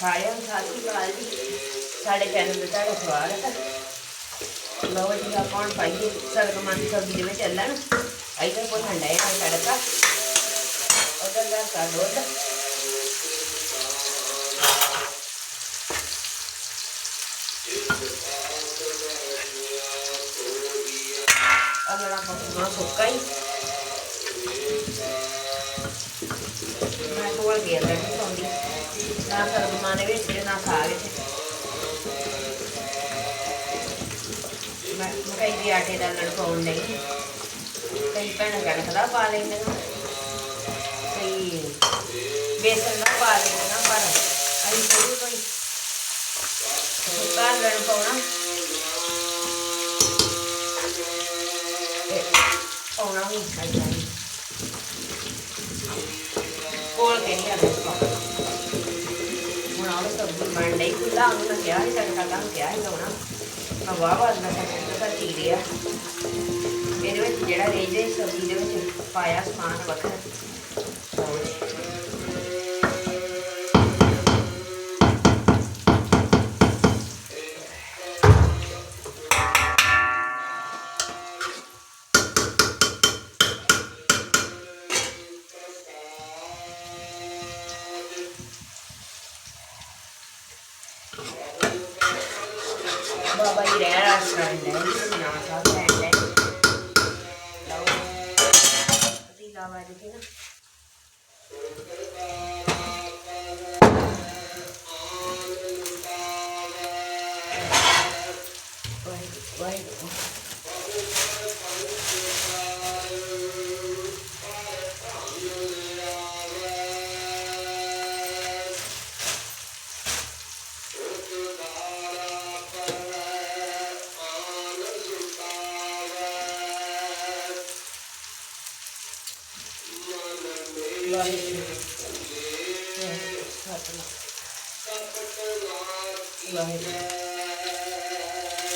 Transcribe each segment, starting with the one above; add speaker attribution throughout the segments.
Speaker 1: ਸਾਰਿਆਂ ਨੂੰ ਸਤਿ ਸ਼੍ਰੀ ਅਕਾਲ ਜੀ ਸਾਡੇ ਚੈਨਲ ਤੇ ਤੁਹਾਡਾ ਸਵਾਗਤ ਹੈ ਲਓ ਜੀ, ਆਪਾਂ ਹੁਣ ਪਾਈਏ। ਸਰਗਮਾਂ ਸਬਜ਼ੀ ਦੇ ਵਿੱਚ ਚੱਲਣ ਇੱਧਰ ਭੁੰਨਣ ਡਏ ਆ ਤੜਕਾ ਉਧਰ ਦਾ ਕਾ ਦੁੱਧ। ਅਗਲਾ ਪਕਵਾਨ ਸੁੱਕਾ ਹੀ। ਮੈਂ ਕੋਲ ਗਿਆ ਤੇ। ਨਾ ਖਾ ਵਿੱਚ ਮੈਂ ਮਕਈ ਦੇ ਆਟੇ ਦਾ ਲੜ ਪਾਉਣ ਨਹੀਂ ਕਈ ਭੈਣਾਂ ਕਣਕ ਦਾ ਪਾ ਲੈਂਦੇ ਨੇ ਕਈ ਬੇਸਨ ਦਾ ਪਾ ਸਬਜ਼ੀ ਬਣ ਲਈ ਖੁੱਲਾ ਉਹਨੂੰ ਮੈਂ ਕਿਹਾ ਸੀ ਤੜਕਾ ਲਾਂ ਕਿਹਾ ਸੀ ਲਾਉਣਾ ਮੈਂ ਵਾਹ ਵਾਹ ਨਾ ਕਰ ਚੀਰਿਆ ਇਹਦੇ ਵਿੱਚ ਜਿਹੜਾ ਰੇਜੇ ਸਬਜ਼ੀ ਦੇ ਵਿੱਚ ਪਾਇਆ ਸਮਾਨ ਵੱਖਰਾ। ਬਾਬਾ ਜੀ ਰਹਿ ਰਹਾ ਸਟੈਂਡ ਹੈ ਨਾ ਸਾਹਿਬ ਸਟੈਂਡ ਹੈ ਲਓ ਅਸੀਂ ਲਾਵਾ ਜੀ ਨਾ ਵਾਹਿਗੁਰੂ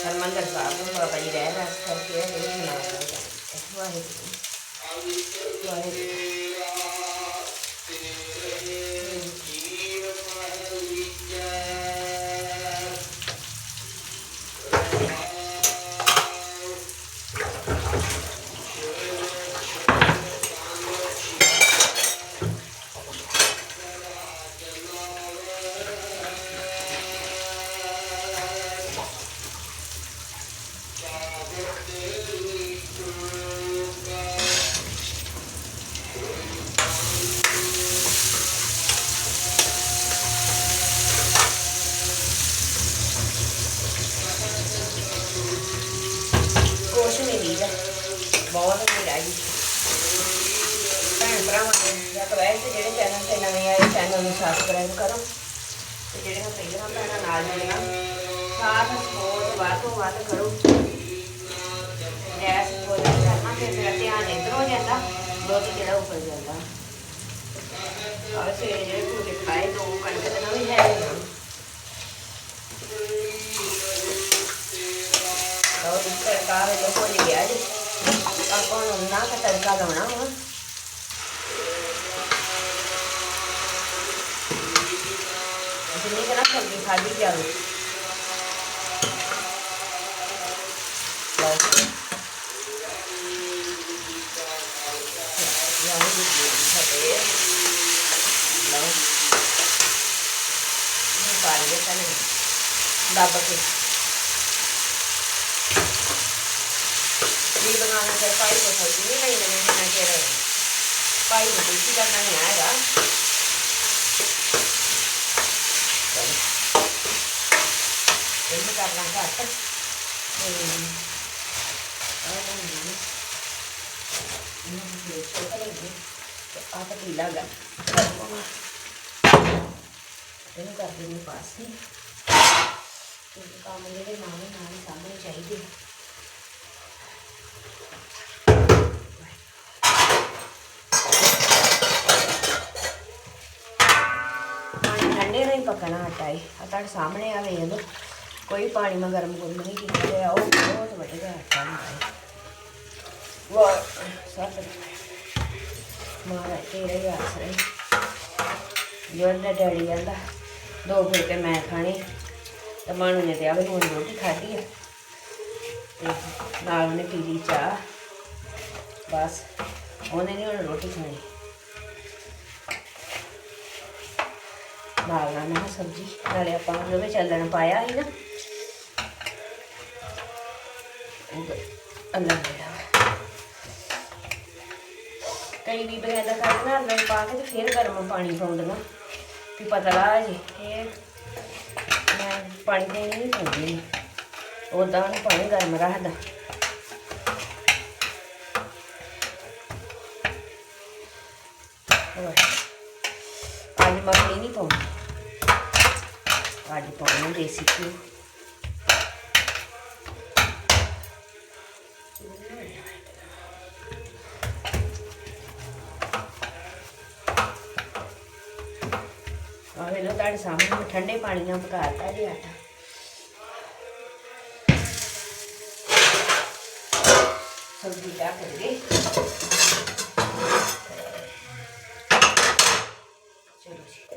Speaker 1: ਹਰਮੰਦਰ ਸਾਹਿਬ ਨੂੰ ਬਾਬਾ ਜੀ ਰਹਿ ਰਸ ਕਰਕੇ ਇਹ ਬਣਾ ਦਿੱਤਾ ਵਾਹਿਗੁਰੂ ਵਾਹਿਗੁਰੂ। ਸਬਸਕ੍ਰਾਈਬ ਕਰੋ। ਤੇ ਜਿਹੜੀਆਂ ਪਹਿਲਾਂ ਭੈਣਾਂ ਨਾਲ ਜੁੜੀਆਂ ਸਾਥ ਸਪੋਰਟ ਵੱਧ ਤੋਂ ਵੱਧ ਕਰੋ। ਗੈਸ ਬੋਲ ਕਰਨਾ ਤੇ ਮੇਰਾ ਧਿਆਨ ਇੱਧਰ ਹੋ ਜਾਂਦਾ, ਦੁੱਧ ਜਿਹੜਾ ਉੱਪਰ ਜਾਂਦਾ। ਔਰ ਸਵੇਰੇ ਜਿਹੜੇ ਭੁੱਜੇ ਖਾਏ, ਦੋ ਕਣਕ ਦੇ ਵੀ ਹੈ ਨਾ। ਇਸ ਤੜਕਾ ਵੇ ਲੋ ਭੁੱਜ ਗਿਆ ਜੀ। ਆਪਾਂ ਨੂੰ ਨਾ ਤੜਕਾ ਲਾਉਣਾ ਵਾ। ਜਿੰਨੀ ਕੁ ਨਾ ਸਬਜ਼ੀ ਖਾਧੀ ਜਾਵੇ। ਲਓ ਵਾਹਿਗੁਰੂ ਦੱਬ ਕੇ। ਵੀ ਬਣਾਉਣਾ ਤੇ ਪਾਈ ਕੋ ਸਬਜ਼ੀ ਨਹੀਂ ਲਈ ਨਹੀਂ ਨਾ ਚਿਰ ਪਾਈ ਨੂੰ ਕੁਝ ਕਰਨਾ ਨਹੀਂ ਆਏਗਾ। ਇਹ ਕਰਨਾ ਘੱਟ। ਤੇ ਆਹ ਨਹੀਂ ਇਹ ਵੀ ਛੋਟਾ ਲੱਗੇ ਤੇ ਆਹ ਤਾਂ ਪੀਲਾ ਗਾ। ਇਹਨੂੰ ਕਰ ਦੇਣੀ ਪਾਸੇ ਤੇ ਕੰਮ ਜਿਹੜੇ ਨਾਲ ਨਾਲ ਹੀ ਸਾਹਮਣੇ ਚਾਹੀਦੇ ਠੰਡੇ ਨਹੀਂ ਪਕਣਾ ਆਟਾ ਹੈ ਆ ਤੁਹਾਡੇ ਸਾਹਮਣੇ ਆ ਵੇਖ ਲਓ। ਕੋਈ ਪਾਣੀ ਮੈਂ ਗਰਮ ਗੁਰਮ ਨਹੀਂ ਕੀਤਾ ਤੇ ਉਹ ਬਹੁਤ ਵਧੀਆ ਆਟਾ ਹੁੰਦਾ ਹੈ। ਵਾਹ, ਸੱਤ। ਮਹਾਰਾਜ ਤੇਰੇ ਹੀ ਆਸਰੇ ਜੋ ਨਾ ਡੈਡੀ ਕਹਿੰਦਾ, ਦੋ ਫੁਲਕੇ ਮੈਂ ਖਾਣੇ। ਤੇ ਮਾਨੂ ਨੇ ਤੇ ਆਵੇ ਹੁਣ ਖਾਧੀ ਆ। ਨਾਲ ਉਹਨੇ ਪੀ ਲਈ ਚਾਹ। ਬਸ, ਉਹਨੇ ਨਹੀਂ ਹੁਣ ਰੋਟੀ ਖਾਣੀ। ਨਾਲ ਨਾਲ ਸਬਜ਼ੀ, ਨਾਲੇ ਆਪਾਂ ਉਹਦੇ ਚੱਲਣ ਪਾਇਆ ਸੀ ਨਾ ਉਹ ਕਈ ਵੀ ਬਗੈਰ ਦਾ ਕੱਢ ਨਾ ਅੰਦਰ ਪਾ ਕੇ ਤੇ ਫਿਰ ਗਰਮ ਪਾਣੀ ਪਾਉਂਦੀਆਂ ਵੀ ਪਤਾ ਲਾ ਜੀ ਇਹ ਮੈਂ ਪਾਣੀ ਦੇ ਨਹੀਂ ਪਾਉਂਦੀ। ਉਦਾਂ ਉਹਨੂੰ ਪਾਣੀ ਗਰਮ ਰੱਖਦਾ। ਅੱਜ ਮੱਖਣੀ ਨਹੀਂ ਪਾਉਂਦੀ। ਅੱਜ ਪਾਉਣੀ ਦੇਸੀ ਘਿਓ ਤੁਹਾਡੇ ਸਾਹਮਣੇ ਠੰਡੇ ਪਾਣੀ ਨਾਲ ਪਕਾਤਾ ਜੀ ਆਟਾ। ਸਬਜ਼ੀ ਢੱਕ ਦੇ ਚਲੋ ਜੀ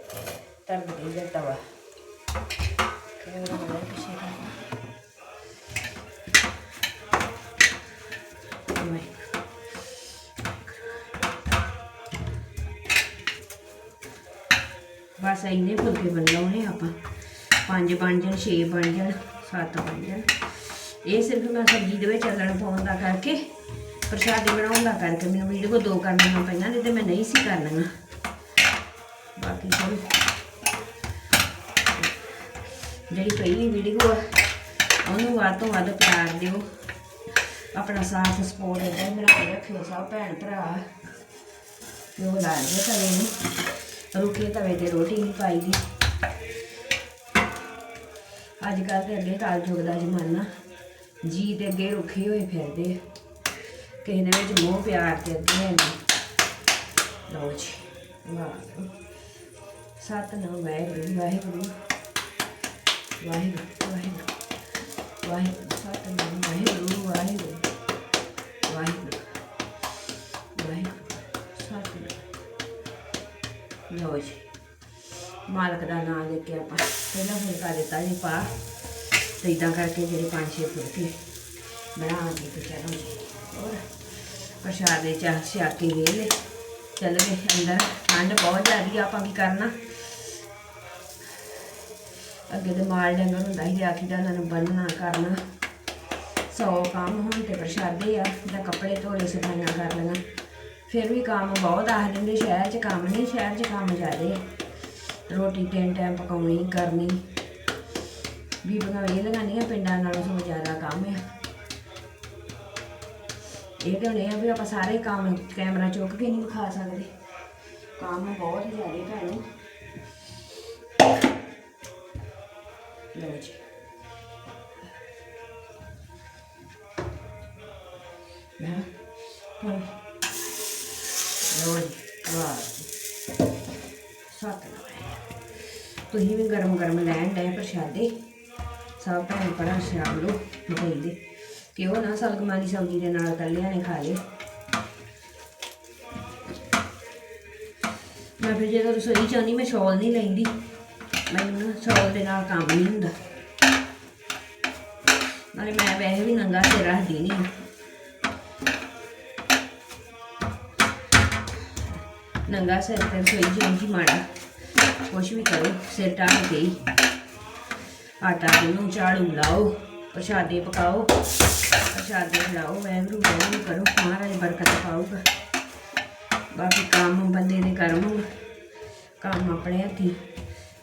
Speaker 1: ਤਰ ਦੇ ਤਵਾ ਕਿਹੜਾ ਬਣਾ ਪਿੱਛੇ ਬਸ ਇੰਨੇ ਫੁਲਕੇ ਬਣਾਉਣੇ ਆਪਾਂ। ਪੰਜ ਬਣ ਜਾਣ, ਛੇ ਬਣ ਜਾਣ, ਸੱਤ ਬਣ ਜਾਣ। ਇਹ ਸਿਰਫ ਮੈਂ ਸਬਜ਼ੀ ਦੇ ਵਿੱਚ ਚੱਲਣ ਪਾਉਣ ਦਾ ਕਰਕੇ, ਪ੍ਰਸ਼ਾਦੇ ਬਣਾਉਣ ਦਾ ਕਰਕੇ ਮੈਨੂੰ ਵੀਡੀਓ ਦੋ ਕਰਨੀਆਂ ਪਈਆਂ ਨਹੀਂ ਤੇ ਮੈਂ ਨਹੀਂ ਸੀ ਕਰ ਕਰਨੀਆਂ। ਬਾਕੀ ਚਲੋ। ਜਿਹੜੀ ਪਹਿਲੀ ਵੀਡੀਓ ਆ ਉਹਨੂੰ ਵੱਧ ਤੋਂ ਵੱਧ ਪਿਆਰ ਦਿਓ। ਆਪਣਾ ਸਾਥ ਸਪੋਰਟ ਇਦਾਂ ਬਣਾ ਕੇ ਰੱਖਿਓ ਸਭ ਭੈਣ ਭਰਾ। ਜੋ ਲਾ ਦੇ ਨੂੰ ਰੁਕੇ ਤਵੇ ਤੇ ਰੋਟੀ ਨਹੀਂ ਪਾਈਦੀ ਅੱਜ ਕੱਲ੍ਹ ਤੇ ਅੱਗੇ ਕਾਲ ਯੁੱਗ ਦਾ ਜ਼ਮਾਨਾ। ਜੀ ਤੇ ਅੱਗੇ ਰੁੱਖੇ ਹੋਏ ਫਿਰਦੇ ਆ। ਕਿਸੇ ਦੇ ਵਿੱਚ ਮੋਹ, ਪਿਆਰ ਤੇ ਅੱਗੇ ਹੈ ਨਹੀਂ। ਲਓ ਜੀ ਵਾਹ ਸਤਨਾਮ ਵਾਹਿਗੁਰੂ ਵਾਹਿਗੁਰੂ। ਵਾਹਿਗੁਰੂ ਵਾਹਿਗੁਰੂ। ਵਾਹਿਗੁਰੂ, ਸਤਨਾਮ ਵਾਹਿਗੁਰੂ ਵਾਹਿਗੁਰੂ। ਵਾਹਿਗੁਰੂ। ਲਓ ਜੀ। ਮਾਲਕ ਦਾ ਨਾਮ ਲੈ ਕੇ ਆਪਾਂ ਪਹਿਲਾਂ ਫੁਲਕਾ ਦਿੱਤਾ ਜੀ ਪਾ। ਤੇ ਇਦਾਂ ਕਰਕੇ ਜਿਹੜੇ ਪੰਜ ਛੇ ਫੁਲਕੇ ਬਣਾ ਕੇ ਤੇ ਚਲੋ ਜੀ ਪ੍ਰਸ਼ਾਦ ਦੇ ਚਾਹ ਛਾ ਵੇਲੇ ਚੱਲ ਗਏ ਅੰਦਰ। ਠੰਡ ਬਹੁਤ ਜ਼ਿਆਦੀ ਆਪਾਂ ਕੀ ਕਰਨਾ? ਅੱਗੇ ਤੇ ਮਾਲ ਡੰਗਰ ਹੁੰਦਾ ਸੀ ਆਖੀ ਦਾ ਉਹਨਾਂ ਨੂੰ ਬੰਨਣਾ ਕਰਨਾ। ਸੌ ਕੰਮ ਹੁਣ ਤੇ ਪ੍ਰਸ਼ਾਦੇ ਆ, ਜਾਂ ਕੱਪੜੇ ਧੋਲੇ ਸਫਾਈਆਂ ਕਰ ਲੈਣਾ ਫਿਰ ਵੀ ਕੰਮ ਬਹੁਤ ਆਖ ਦਿੰਦੇ, ਸ਼ਹਿਰ 'ਚ ਕੰਮ ਨਹੀਂ, ਸ਼ਹਿਰ 'ਚ ਕੰਮ ਜ਼ਿਆਦੇ ਆ ਰੋਟੀ ਤਿੰਨ ਟਾਈਮ ਪਕਾਉਣੀ, ਕਰਨੀ। ਬੀਬੀਆਂ ਇਹ ਲਗਾਉਂਦੀਆਂ ਪਿੰਡਾਂ ਨਾਲੋਂ ਸਗੋਂ ਜ਼ਿਆਦਾ ਕੰਮ ਆ। ਇਹ ਤਾਂ ਨਹੀਂ ਆ ਵੀ ਆਪਾਂ ਸਾਰੇ ਕੰਮ ਕੈਮਰਾ ਚੁੱਕ ਕੇ ਨਹੀਂ ਵਿਖਾ ਸਕਦੇ। ਕੰਮ ਬਹੁਤ ਜ਼ਿਆਦਾ ਭੈਣੋ। ਲਓ ਜੀ। ਮੈਂ ਹੁਣ ਲਓ ਵਾਹ ਸੱਤ ਤੁਸੀਂ ਵੀ ਗਰਮ ਗਰਮ ਲੈਣ ਡਏ ਪ੍ਰਸ਼ਾਦੇ। ਸਭ ਭੈਣ ਭਰਾ ਸ਼ਾਮ ਨੂੰ ਮਠਾਈ ਦੇ। ਕਿ ਉਹ ਨਾ ਸਲਗਮਾਂ ਦੀ ਸਬਜ਼ੀ ਦੇ ਨਾਲ ਕੱਲਿਆਂ ਨੇ ਖਾ ਲਏ ਮੈਂ ਫਿਰ ਜਦੋਂ ਰਸੋਈ ਚ ਮੈਂ ਸ਼ਾਲ ਨਹੀਂ ਲੈਂਦੀ। ਮੈਨੂੰ ਨਾ ਸ਼ਾਲ ਦੇ ਨਾਲ ਕੰਮ ਨਹੀਂ ਹੁੰਦਾ। ਨਾਲੇ ਮੈਂ ਵੈਸੇ ਵੀ ਨੰਗਾ ਸਿਰ ਰੱਖਦੀ ਨਹੀਂ ਨੰਗਾ ਸਿਰ ਤੇ ਰਸੋਈ ਚ ਮਾੜਾ ਕੁਛ ਵੀ ਕਰੋ ਸਿਰ ਢੱਕ ਕੇ ਹੀ ਆਟਾ ਗੁੰਨੋ ਝਾੜੂ ਲਾਓ ਪ੍ਰਸ਼ਾਦੇ ਪਕਾਓ ਪ੍ਰਸ਼ਾਦੇ ਖਿਲਾਓ ਵੈਗਰੂ ਵੈਗਰੂ ਕਰੋ ਮਹਾਰਾਜ ਬਰਕਤ ਪਾਊਗਾ ਬਾਕੀ ਕੰਮ ਬੰਦੇ ਦੇ ਕਰਮ ਕੰਮ ਆਪਣੇ ਹੱਥੀ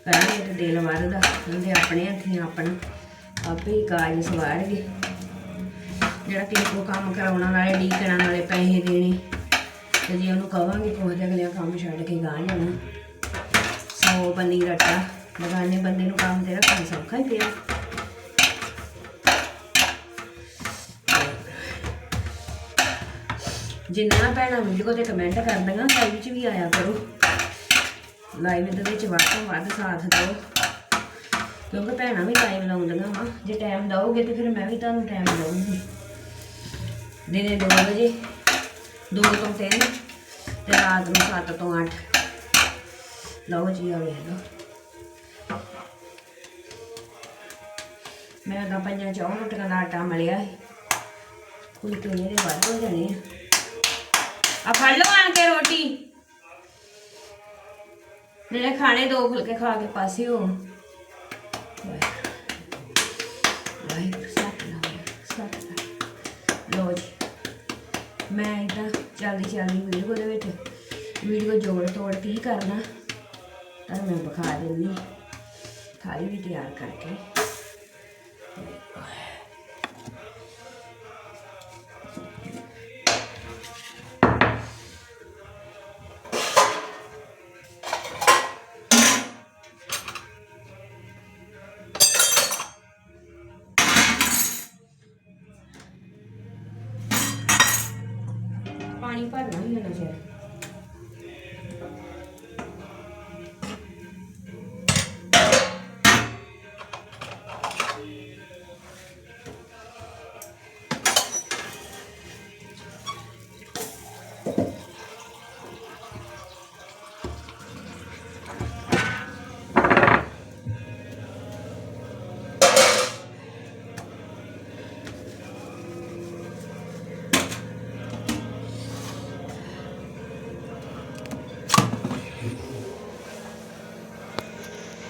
Speaker 1: ਕਰਾਂਗੇ ਤੇ ਦਿਲ ਵਰਦਾ ਉਹਦੇ ਆਪਣੇ ਹੱਥੀ ਆਪਣਾ ਆਪੇ ਹੀ ਕਾਜ ਸਵਾਰਗੇ ਜਿਹੜਾ ਕਿਸੇ ਕੋ ਕੰਮ ਕਰਾਉਣ ਵਾਲੇ ਡੀਕਣਾ ਵਾਲੇ ਪੈਸੇ ਦੇਣੇ ਤੇ ਜੇ ਉਹਨੂੰ ਕਵਾਂਗੇ ਕੋਈ ਤੇ ਅਗਲਿਆਂ ਕੰਮ ਛੱਡ ਕੇ ਗਾਂ ਜਾਣਾ। ਸੌ ਬੰਨੀ ਰੱਟਾ ਲਗਾਨੇ ਬੰਦੇ ਨੂੰ ਕੰਮ ਤੇ ਰੱਖਣਾ ਸੌਖਾ ਹੀ ਪਿਆ। ਜਿੰਨਾ ਭੈਣਾਂ ਵੀਡੀਓ ਤੇ ਕਮੈਂਟ ਕਰਦੀਆਂ ਲਾਈਵ 'ਚ ਵੀ ਆਇਆ ਕਰੋ। ਲਾਈਵ ਦੇ ਵਿੱਚ ਵੱਧ ਤੋਂ ਵੱਧ ਸਾਥ ਦਿਓ। ਕਿਉਂਕਿ ਭੈਣਾਂ ਵੀ ਲਾਈਵ ਲਾਉਂਦੀਆਂ ਵਾ। ਜੇ ਟਾਈਮ ਦਓਗੇ ਤੇ ਫਿਰ ਮੈਂ ਵੀ ਤੁਹਾਨੂੰ ਟਾਈਮ ਦਊਂਗੀ। ਦਿਨੇ 2 ਵਜੇ। ਦੋ ਤੋਂ ਤਿੰਨ ਤੇ ਰਾਤ ਨੂੰ 7 ਤੋਂ 8 ਲਓ ਜੀ, ਆ ਵੇਖ ਲਓ। ਮੈਂ ਤਾਂ ਪੰਜਾਂ ਚੌਂ ਰੋਟੀਆਂ ਦਾ ਆਟਾ ਮਲਿਆ ਸੀ। ਫੁਲਕੇ ਮੇਰੇ ਵੱਧ ਹੋ ਜਾਣੇ ਆ। ਆ ਫੜ ਲਓ ਆਣ ਕੇ ਰੋਟੀ। ਮੇਰੇ ਖਾਣੇ ਦੋ ਫੁਲਕੇ ਖਾ ਕੇ ਪਾਸੇ ਹੋ ਵਾਹਿਗੁਰੂ, ਸਤਿਨਾਮ ਸਤਿਨਾਮ। ਲੋ ਜੀ, ਮੈਂ ਇਦਾਂ ਜਲਦੀ ਜਲਦੀ ਵੀਡੀਓ ਦੇ ਵਿੱਚ। ਵੀਡੀਓ ਜੋੜ ਤੋੜ ਕੇ ਹੀ ਕਰਨਾ? ਤੁਹਾਨੂੰ ਮੈਂ ਵਿਖਾ ਦਿੰਦੀ ਥਾਲੀ ਵੀ ਤਿਆਰ ਕਰਕੇ। ਪਾਣੀ ਭਰਨਾ ਹੀ ਲੈਣਾ ਚਾਹੀਦਾ